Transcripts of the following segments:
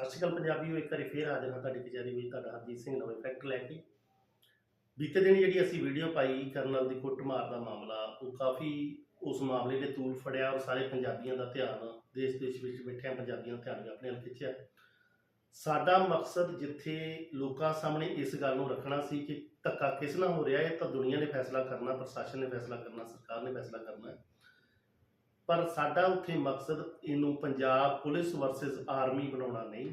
ਸਤਿ ਸ਼੍ਰੀ ਅਕਾਲ ਪੰਜਾਬੀਓ ਇੱਕ ਵਾਰੀ ਫੇਰ ਆ ਜਾਣਾ ਤੁਹਾਡੀ ਕਚਹਿਰੀ ਵਿੱਚ ਤੁਹਾਡਾ ਹਰਜੀਤ ਸਿੰਘ ਨਵੇਂ ਫੈਕਟ ਲੈ ਕੇ। ਬੀਤੇ ਦਿਨ ਜਿਹੜੀ ਅਸੀਂ ਵੀਡੀਓ ਪਾਈ ਕਰਨਲ ਦੀ ਕੁੱਟਮਾਰ ਦਾ ਮਾਮਲਾ, ਉਹ ਕਾਫੀ ਉਸ ਮਾਮਲੇ ਨੇ ਤੂਲ ਫੜਿਆ ਔਰ ਸਾਰੇ ਪੰਜਾਬੀਆਂ ਦਾ ਧਿਆਨ, ਦੇਸ਼ ਦੇਸ਼ ਵਿੱਚ ਬੈਠਿਆਂ ਪੰਜਾਬੀਆਂ ਦਾ ਧਿਆਨ ਆਪਣੇ ਵੱਲ ਖਿੱਚਿਆ। ਸਾਡਾ ਮਕਸਦ ਜਿੱਥੇ ਲੋਕਾਂ ਸਾਹਮਣੇ ਇਸ ਗੱਲ ਨੂੰ ਰੱਖਣਾ ਸੀ ਕਿ ਧੱਕਾ ਕਿਸ ਨਾਲ ਹੋ ਰਿਹਾ ਹੈ ਤਾਂ ਦੁਨੀਆ ਨੇ ਫੈਸਲਾ ਕਰਨਾ, ਪ੍ਰਸ਼ਾਸਨ ਨੇ ਫੈਸਲਾ ਕਰਨਾ, ਸਰਕਾਰ ਨੇ ਫੈਸਲਾ ਕਰਨਾ ਹੈ। ਪਰ ਸਾਡਾ ਉੱਥੇ ਮਕਸਦ ਇਹਨੂੰ ਪੰਜਾਬ ਪੁਲਿਸ ਵਰਸਸ ਆਰਮੀ ਬਣਾਉਣਾ ਨਹੀਂ।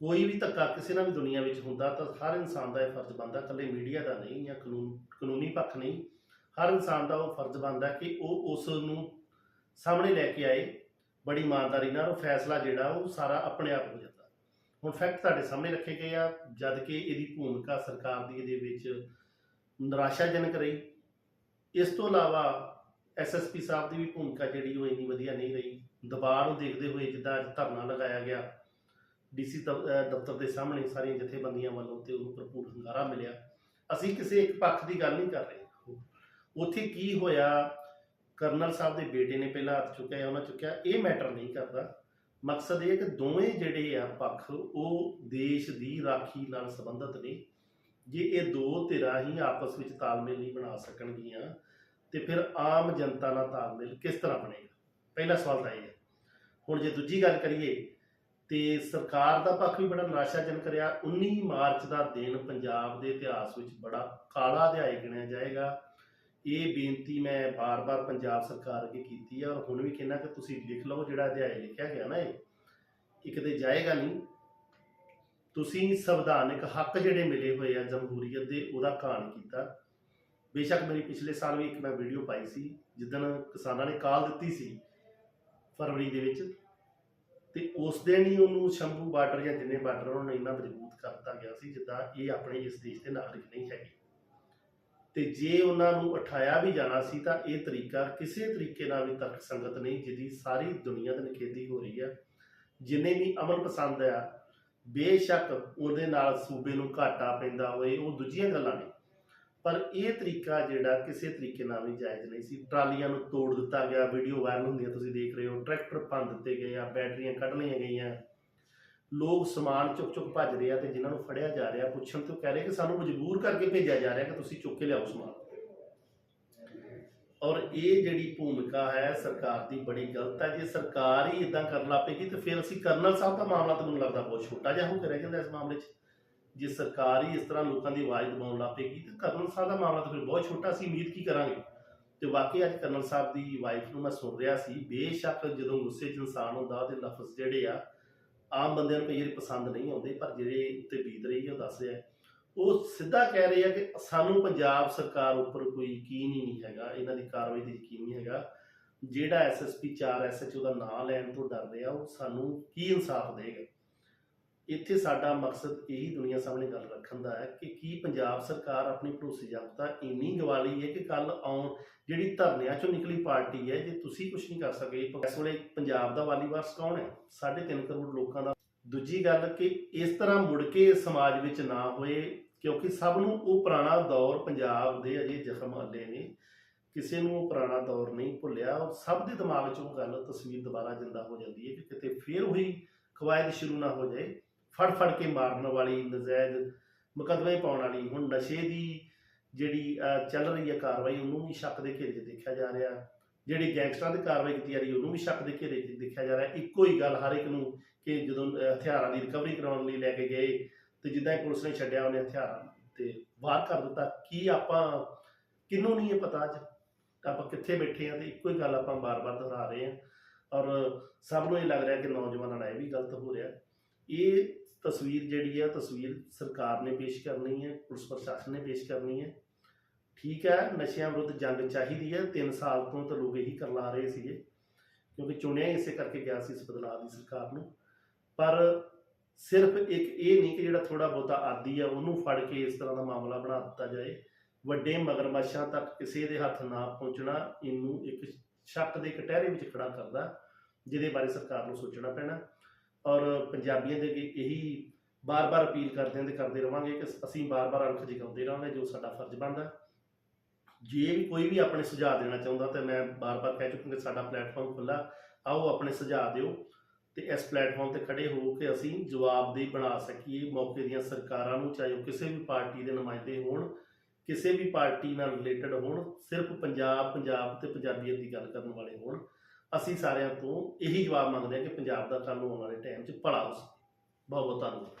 ਕੋਈ ਵੀ ਧੱਕਾ ਕਿਸੇ ਨਾਲ ਵੀ ਦੁਨੀਆ ਵਿੱਚ ਹੁੰਦਾ ਤਾਂ ਹਰ ਇਨਸਾਨ ਦਾ ਇਹ ਫਰਜ਼ ਬਣਦਾ, ਇਕੱਲੇ ਮੀਡੀਆ ਦਾ ਨਹੀਂ ਜਾਂ ਕਾਨੂੰਨ, ਕਾਨੂੰਨੀ ਪੱਖ ਨਹੀਂ। ਹਰ ਇਨਸਾਨ ਦਾ ਉਹ ਫਰਜ਼ ਬਣਦਾ ਕਿ ਉਹ ਉਸ ਨੂੰ ਸਾਹਮਣੇ ਲੈ ਕੇ ਆਏ, ਬੜੀ ਇਮਾਨਦਾਰੀ ਨਾਲ ਉਹ ਫੈਸਲਾ ਜਿਹੜਾ ਉਹ ਸਾਰਾ ਆਪਣੇ ਆਪ ਹੋ ਜਾਂਦਾ। ਹੁਣ ਫੈਕਟ ਤੁਹਾਡੇ ਸਾਹਮਣੇ ਰੱਖੇ ਗਏ ਆ, ਜਦ ਕਿ ਇਹਦੀ ਭੂਮਿਕਾ ਸਰਕਾਰ ਦੀ ਇਹਦੇ ਵਿੱਚ ਨਿਰਾਸ਼ਾਜਨਕ ਰਹੀ। ਇਸ ਤੋਂ ਇਲਾਵਾ ਐਸਐਸਪੀ ਸਾਹਿਬ ਦੀ ਵੀ ਭੂਮਿਕਾ ਜਿਹੜੀ ਉਹ ਇੰਨੀ ਵਧੀਆ ਨਹੀਂ ਰਹੀ। ਦਬਾਅ ਨੂੰ ਦੇਖਦੇ ਹੋਏ ਜਿੱਦਾਂ ਅੱਜ ਧਰਨਾ ਲਗਾਇਆ ਗਿਆ ਡੀਸੀ ਦਫ਼ਤਰ ਦੇ ਸਾਹਮਣੇ ਸਾਰੀਆਂ ਜਥੇਬੰਦੀਆਂ ਵੱਲੋਂ ਤੇ ਉਹਨੂੰ ਭਰਪੂਰ ਹੰਗਾਰਾ ਮਿਲਿਆ। ਅਸੀਂ ਕਿਸੇ ਇੱਕ ਪੱਖ ਦੀ ਗੱਲ ਨਹੀਂ ਕਰ ਰਹੇ। ਉੱਥੇ ਕੀ ਹੋਇਆ, ਕਰਨਲ ਸਾਹਿਬ ਦੇ ਬੇਟੇ ਨੇ ਪਹਿਲਾਂ ਹੱਥ ਚੁੱਕਿਆ, ਉਹਨਾਂ ਚੁੱਕਿਆ, ਇਹ ਮੈਟਰ ਨਹੀਂ ਕਰਦਾ। ਮਕਸਦ ਇਹ ਹੈ ਕਿ ਦੋਵੇਂ ਜਿਹੜੇ ਆ ਪੱਖ, ਉਹ ਦੇਸ਼ ਦੀ ਰਾਖੀ ਨਾਲ ਸੰਬੰਧਿਤ ਨੇ। ਜੇ ਇਹ ਦੋ ਧਿਰਾਂ ਹੀ ਆਪਸ ਵਿੱਚ ਤਾਲਮੇਲ ਨਹੀਂ ਬਣਾ ਸਕਣਗੀਆਂ ਤੇ ਫਿਰ ਆਮ ਜਨਤਾ ਨਾਲ ਤਾਲਮੇਲ ਕਿਸ ਤਰ੍ਹਾਂ ਬਣੇਗਾ? ਪਹਿਲਾ ਸਵਾਲ ਤਾਂ ਇਹ ਹੈ। ਹੁਣ ਜੇ ਦੂਜੀ ਗੱਲ ਕਰੀਏ, ਤੇ ਸਰਕਾਰ ਦਾ ਪੱਖ ਵੀ ਬੜਾ ਨਿਰਾਸ਼ਾਜਨਕ ਰਿਹਾ। 19 ਮਾਰਚ ਦਾ ਦਿਨ ਪੰਜਾਬ ਦੇ ਇਤਿਹਾਸ ਵਿੱਚ ਬੜਾ ਕਾਲਾ ਅਧਿਆਇ ਗਿਣਿਆ ਜਾਏਗਾ। ਇਹ ਬੇਨਤੀ ਮੈਂ ਬਾਰ-ਬਾਰ ਪੰਜਾਬ ਸਰਕਾਰ ਅੱਗੇ ਕੀਤੀ ਹੈ ਔਰ ਹੁਣ ਵੀ ਕਹਿੰਦਾ ਕਿ ਤੁਸੀਂ ਲਿਖ ਲਓ ਜਿਹੜਾ ਅਧਿਆਇ ਲਿਖਿਆ ਗਿਆ ਨਾ ਇਹ। ਇਹ ਕਿਤੇ ਜਾਏਗਾ ਨਹੀਂ। ਤੁਸੀਂ ਸੰਵਿਧਾਨਿਕ ਹੱਕ ਜਿਹੜੇ ਮਿਲੇ ਹੋਏ ਆ ਜਮਹੂਰੀਅਤ ਦੇ, ਉਹਦਾ ਕਾਣ ਕੀਤਾ। ਬੇਸ਼ੱਕ ਮੇਰੀ ਪਿਛਲੇ ਸਾਲ ਵੀ ਇੱਕ ਮੈਂ ਵੀਡੀਓ ਪਾਈ ਸੀ, ਜਿੱਦਣ ਕਿਸਾਨਾਂ ਨੇ ਕਾਲ ਦਿੱਤੀ ਸੀ ਫਰਵਰੀ ਦੇ ਵਿੱਚ, ਤੇ ਉਸ ਦਿਨ ਹੀ ਉਹਨੂੰ ਸ਼ੰਭੂ ਬਾਰਡਰ ਜਾਂ ਜਿੰਨੇ ਬਾਰਡਰ ਉਹਨਾਂ ਨੂੰ ਇੰਨਾ ਮਜ਼ਬੂਤ ਕਰਤਾ ਗਿਆ ਸੀ, ਜਿੱਦਾਂ ਇਹ ਆਪਣੇ ਇਸ ਦੇਸ਼ ਦੇ ਨਾਗਰਿਕ ਨਹੀਂ ਹੈਗੇ। ਤੇ ਜੇ ਉਹਨਾਂ ਨੂੰ ਉਠਾਇਆ ਵੀ ਜਾਣਾ ਸੀ, ਤਾਂ ਇਹ ਤਰੀਕਾ ਕਿਸੇ ਤਰੀਕੇ ਨਾਲ ਵੀ ਤਰਕ ਸੰਗਤ ਨਹੀਂ, ਜਿਹਦੀ ਸਾਰੀ ਦੁਨੀਆ ਦੇ ਨਿਖੇਧੀ ਹੋ ਰਹੀ ਹੈ ਜਿੰਨੇ ਵੀ ਅਮਨ ਪਸੰਦ ਆ, ਬੇਸ਼ੱਕ ਉਹਦੇ ਨਾਲ ਸੂਬੇ ਨੂੰ ਘਾਟਾ ਪੈਂਦਾ ਹੋਏ ਉਹ ਦੂਜੀਆਂ ਗੱਲਾਂ ਨੇ। ਪਰ ਇਹ ਤਰੀਕਾ ਜਿਹੜਾ ਕਿਸੇ ਤਰੀਕੇ ਨਾਲ ਵੀ ਜਾਇਜ਼ ਨਹੀਂ ਸੀ। ਟਰਾਲੀਆਂ ਨੂੰ ਤੋੜ ਦਿੱਤਾ ਗਿਆ, ਵੀਡੀਓ ਵਾਇਰਲ ਹੁੰਦੀਆਂ ਤੁਸੀਂ ਦੇਖ ਰਹੇ ਹੋ। ਟਰੈਕਟਰ ਭੰਨ ਦਿੱਤੇ ਗਏ ਆ, ਬੈਟਰੀਆਂ ਕੱਢ ਲਈਆਂ ਗਈਆਂ। ਲੋਕ ਸਮਾਨ ਚੁੱਕ ਚੁੱਕ ਭੱਜ ਰਹੇ ਆ ਤੇ ਜਿਨ੍ਹਾਂ ਨੂੰ ਫੜਿਆ ਜਾ ਰਿਹਾ, ਪੁੱਛਣ ਤੋਂ ਕਹਿ ਰਹੇ ਕਿ ਸਾਨੂੰ ਮਜਬੂਰ ਕਰਕੇ ਭੇਜਿਆ ਜਾ ਰਿਹਾ ਕਿ ਤੁਸੀਂ ਚੁੱਕ ਕੇ ਲਿਆਓ ਸਮਾਨ। ਔਰ ਇਹ ਜਿਹੜੀ ਭੂਮਿਕਾ ਹੈ, ਸਰਕਾਰ ਦੀ ਬੜੀ ਗਲਤ ਹੈ ਜੇ ਸਰਕਾਰ ਹੀ ਇਦਾਂ ਕਰਨ ਲੱਪੇਗੀ ਤੇ ਫਿਰ ਅਸੀਂ ਕਰਨਲ ਸਾਹਿਬ ਦਾ ਮਾਮਲਾ ਤਾਂ ਮੈਨੂੰ ਲੱਗਦਾ ਬਹੁਤ ਛੋਟਾ ਜਿਹਾ ਹੋ ਕੇ ਰਹਿ ਜਾਂਦਾ ਇਸ ਮਾਮਲੇ 'ਚ। ਜੇ ਸਰਕਾਰ ਹੀ ਇਸ ਤਰ੍ਹਾਂ ਲੋਕਾਂ ਦੀ ਆਵਾਜ਼ ਦਬਾਉਣ ਲੱਪੇਗੀ ਤੇ ਕਰਨਲ ਸਾਹਿਬ ਦਾ ਮਾਮਲਾ ਤਾਂ ਫਿਰ ਬਹੁਤ ਛੋਟਾ ਸੀ, ਉਮੀਦ ਕੀ ਕਰਾਂਗੇ? ਤੇ ਵਾਕਈ ਅੱਜ ਕਰਨਲ ਸਾਹਿਬ ਦੀ ਵਾਈਫ ਨੂੰ ਮੈਂ ਸੁਣ ਰਿਹਾ ਸੀ, ਬੇਸ਼ੱਕ ਜਦੋਂ ਗੁੱਸੇ 'ਚ ਇਨਸਾਨ ਹੁੰਦਾ, ਉਹਦੇ ਲਫ਼ਜ਼ ਜਿਹੜੇ ਆ, ਆਮ ਬੰਦਿਆਂ ਨੂੰ ਕਈ ਵਾਰੀ ਪਸੰਦ ਨਹੀਂ ਆਉਂਦੇ, ਪਰ ਜਿਹੜੇ ਉੱਤੇ ਬੀਤ ਰਹੀ ਹੈ ਉਹ ਦੱਸ ਰਿਹਾ। ਉਹ ਸਿੱਧਾ ਕਹਿ ਰਹੇ ਆ ਕਿ ਸਾਨੂੰ ਪੰਜਾਬ ਸਰਕਾਰ ਉੱਪਰ ਕੋਈ ਯਕੀਨ ਹੀ ਨਹੀਂ ਹੈਗਾ, ਇਹਨਾਂ ਦੀ ਕਾਰਵਾਈ ਤੇ ਯਕੀਨ ਨਹੀਂ ਹੈਗਾ। ਜਿਹੜਾ ਐਸਐਸਪੀ 4 ਐਸਐਚਓ ਦਾ ਨਾਂ ਲੈਣ ਤੋਂ ਡਰ ਰਿਹਾ ਉਹ ਸਾਨੂੰ ਕੀ ਇਨਸਾਫ ਦੇਗਾ ਇੱਥੇ ਸਾਡਾ ਮਕਸਦ ਇਹੀ ਦੁਨੀਆ ਸਾਹਮਣੇ ਗੱਲ ਰੱਖਣ ਦਾ ਹੈ ਕਿ ਕੀ ਪੰਜਾਬ ਸਰਕਾਰ ਆਪਣੀ ਭਰੋਸੇਯੋਗਤਾ ਇੰਨੀ ਗਵਾਲੀ ਹੈ ਕਿ ਕੱਲ ਆਉਣ ਜਿਹੜੀ ਧਰਨਿਆਂ ਚੋਂ ਨਿਕਲੀ ਪਾਰਟੀ ਹੈ, ਜੇ ਤੁਸੀਂ ਕੁਝ ਨਹੀਂ ਕਰ ਸਕੇ, ਇਸ ਵੇਲੇ ਪੰਜਾਬ ਦਾ ਵਾਲੀ ਵਾਰਸ ਕੌਣ ਹੈ? 3.5 ਕਰੋੜ ਲੋਕਾਂ ਦਾ। ਦੂਜੀ ਗੱਲ ਕਿ ਇਸ ਤਰ੍ਹਾਂ ਮੁੜ ਕੇ ਸਮਾਜ ਵਿੱਚ ਨਾ ਹੋਏ, ਕਿਉਂਕਿ ਸਭ ਨੂੰ ਉਹ ਪੁਰਾਣਾ ਦੌਰ ਪੰਜਾਬ ਦੇ ਅਜੇ ਜ਼ਖਮ ਹੱਲੇ ਨੇ। ਕਿਸੇ ਨੂੰ ਉਹ ਪੁਰਾਣਾ ਦੌਰ ਨਹੀਂ ਭੁੱਲਿਆ। ਔਰ ਸਭ ਦੇ ਦਿਮਾਗ 'ਚ ਉਹ ਗੱਲ, ਤਸਵੀਰ ਦੁਬਾਰਾ ਜ਼ਿੰਦਾ ਹੋ ਜਾਂਦੀ ਹੈ ਕਿ ਕਿਤੇ ਫੇਰ ਉਹੀ ਕਵਾਇਦ ਸ਼ੁਰੂ ਨਾ ਹੋ ਜਾਏ। ਫੜ ਫੜ ਕੇ ਮਾਰਨ ਵਾਲੀ ਨਜਾਇਜ਼ ਮੁਕੱਦਮੇ ਪਾਉਣ ਵਾਲੀ। ਹੁਣ ਨਸ਼ੇ ਦੀ ਜਿਹੜੀ ਚੱਲ ਰਹੀ ਹੈ ਕਾਰਵਾਈ, ਉਹਨੂੰ ਵੀ ਸ਼ੱਕ ਦੇ ਘੇਰੇ 'ਚ ਦੇਖਿਆ ਜਾ ਰਿਹਾ। ਜਿਹੜੀ ਗੈਂਗਸਟਰਾਂ ਦੀ ਕਾਰਵਾਈ ਕੀਤੀ ਜਾ ਰਹੀ, ਉਹਨੂੰ ਵੀ ਸ਼ੱਕ ਦੇ ਘੇਰੇ 'ਚ ਦੇਖਿਆ ਜਾ ਰਿਹਾ। ਇੱਕੋ ਹੀ ਗੱਲ ਹਰ ਇੱਕ ਨੂੰ ਕਿ ਜਦੋਂ ਹਥਿਆਰਾਂ ਦੀ ਰਿਕਵਰੀ ਕਰਾਉਣ ਲਈ ਲੈ ਕੇ ਗਏ ਤੇ ਜਿੱਦਾਂ ਹੀ ਪੁਲਿਸ ਨੇ ਛੱਡਿਆ, ਉਹਨੇ ਹਥਿਆਰਾਂ ਤੇ ਬਾਹਰ ਕਰ ਦਿੱਤਾ। ਕੀ ਆਪਾਂ, ਕਿਹਨੂੰ ਨਹੀਂ ਇਹ ਪਤਾ ਅੱਜ? ਆਪਾਂ ਕਿੱਥੇ ਬੈਠੇ ਆ ਤੇ ਇੱਕੋ ਹੀ ਗੱਲ ਆਪਾਂ ਬਾਰ-ਬਾਰ ਦੁਹਰਾ ਰਹੇ ਆ ਔਰ ਸਭ ਨੂੰ ਇਹ ਲੱਗ ਰਿਹਾ ਕਿ ਨੌਜਵਾਨਾਂ ਨਾਲ ਇਹ ਵੀ ਗਲਤ ਹੋ ਰਿਹਾ। ਇਹ ਤਸਵੀਰ ਜਿਹੜੀ ਹੈ ਤਸਵੀਰ ਸਰਕਾਰ ਨੇ ਪੇਸ਼ ਕਰਨੀ ਹੈ, ਪੁਲਿਸ ਪ੍ਰਸ਼ਾਸਨ ਨੇ ਪੇਸ਼ ਕਰਨੀ ਹੈ। ਠੀਕ ਹੈ, ਨਸ਼ਿਆਂ ਵਿਰੁੱਧ ਜੰਗ ਚਾਹੀਦੀ ਹੈ। 3 ਸਾਲ ਤੋਂ ਤਾਂ ਲੋਕ ਇਹੀ ਕਰਲਾ ਰਹੇ ਸੀਗੇ, ਕਿਉਂਕਿ ਚੁਣਿਆ ਇਸੇ ਕਰਕੇ ਗਿਆ ਸੀ ਇਸ ਬਦਲਾਅ ਦੀ ਸਰਕਾਰ ਨੂੰ। ਪਰ ਸਿਰਫ ਇੱਕ ਇਹ ਨਹੀਂ ਕਿ ਜਿਹੜਾ ਥੋੜਾ ਬਹੁਤਾ ਆਦੀ ਆ, ਉਹਨੂੰ ਫੜ ਕੇ ਇਸ ਤਰ੍ਹਾਂ ਦਾ ਮਾਮਲਾ ਬਣਾ ਦਿੱਤਾ ਜਾਏ। ਵੱਡੇ ਮਗਰਮੱਛਾਂ ਤੱਕ ਕਿਸੇ ਦੇ ਹੱਥ ਨਾ ਪਹੁੰਚਣਾ, ਇਹਨੂੰ ਇੱਕ ਸ਼ੱਕ ਦੇ ਕਟਹਿਰੇ ਵਿੱਚ ਖੜਾ ਕਰਦਾ, ਜਿਹਦੇ ਬਾਰੇ ਸਰਕਾਰ ਨੂੰ ਸੋਚਣਾ ਪੈਣਾ। ਔਰ ਪੰਜਾਬੀਆਂ ਦੇ ਅੱਗੇ ਇਹੀ ਬਾਰ-ਬਾਰ ਅਪੀਲ ਕਰਦੇ ਹਾਂ ਤੇ ਕਰਦੇ ਰਵਾਂਗੇ ਕਿ ਅਸੀਂ ਬਾਰ-ਬਾਰ ਅਣਖ ਜਗਾਉਂਦੇ ਰਹਾਂਗੇ, ਜੋ ਸਾਡਾ ਫਰਜ਼ ਬਣਦਾ। ਜੇ ਵੀ ਕੋਈ ਵੀ ਆਪਣੇ ਸੁਝਾਅ ਦੇਣਾ ਚਾਹੁੰਦਾ ਤੇ ਮੈਂ ਬਾਰ-ਬਾਰ ਕਹਿ ਚੁੱਕਾ ਕਿ ਸਾਡਾ ਪਲੇਟਫਾਰਮ ਖੁੱਲਾ ਆਓ ਆਪਣੇ ਸੁਝਾਅ ਦਿਓ ਤੇ ਇਸ ਪਲੇਟਫਾਰਮ ਤੇ ਖੜੇ ਹੋ ਕੇ ਅਸੀਂ ਜਵਾਬਦੇਹੀ ਬਣਾ ਸਕੀਏ, ਮੌਕੇ ਦੀਆਂ ਸਰਕਾਰਾਂ ਨੂੰ, ਚਾਹੇ ਉਹ ਕਿਸੇ ਵੀ ਪਾਰਟੀ ਦੇ ਨੁਮਾਇੰਦੇ ਹੋਣ, ਕਿਸੇ ਵੀ ਪਾਰਟੀ ਨਾਲ ਰਿਲੇਟਡ ਹੋਣ, ਸਿਰਫ ਪੰਜਾਬ ਪੰਜਾਬ ਤੇ ਪੰਜਾਬੀਅਤ ਦੀ ਗੱਲ ਕਰਨ ਵਾਲੇ ਹੋਣ। ਅਸੀਂ ਸਾਰਿਆਂ ਤੋਂ ਇਹੀ ਜਵਾਬ ਮੰਗਦੇ ਹਾਂ ਕਿ ਪੰਜਾਬ ਦਾ ਕੱਲ੍ਹ ਨੂੰ ਆਉਣ ਵਾਲੇ ਟਾਈਮ 'ਚ ਭਲਾ ਹੋ ਸਕੇ। ਬਹੁਤ ਬਹੁਤ ਧੰਨਵਾਦ।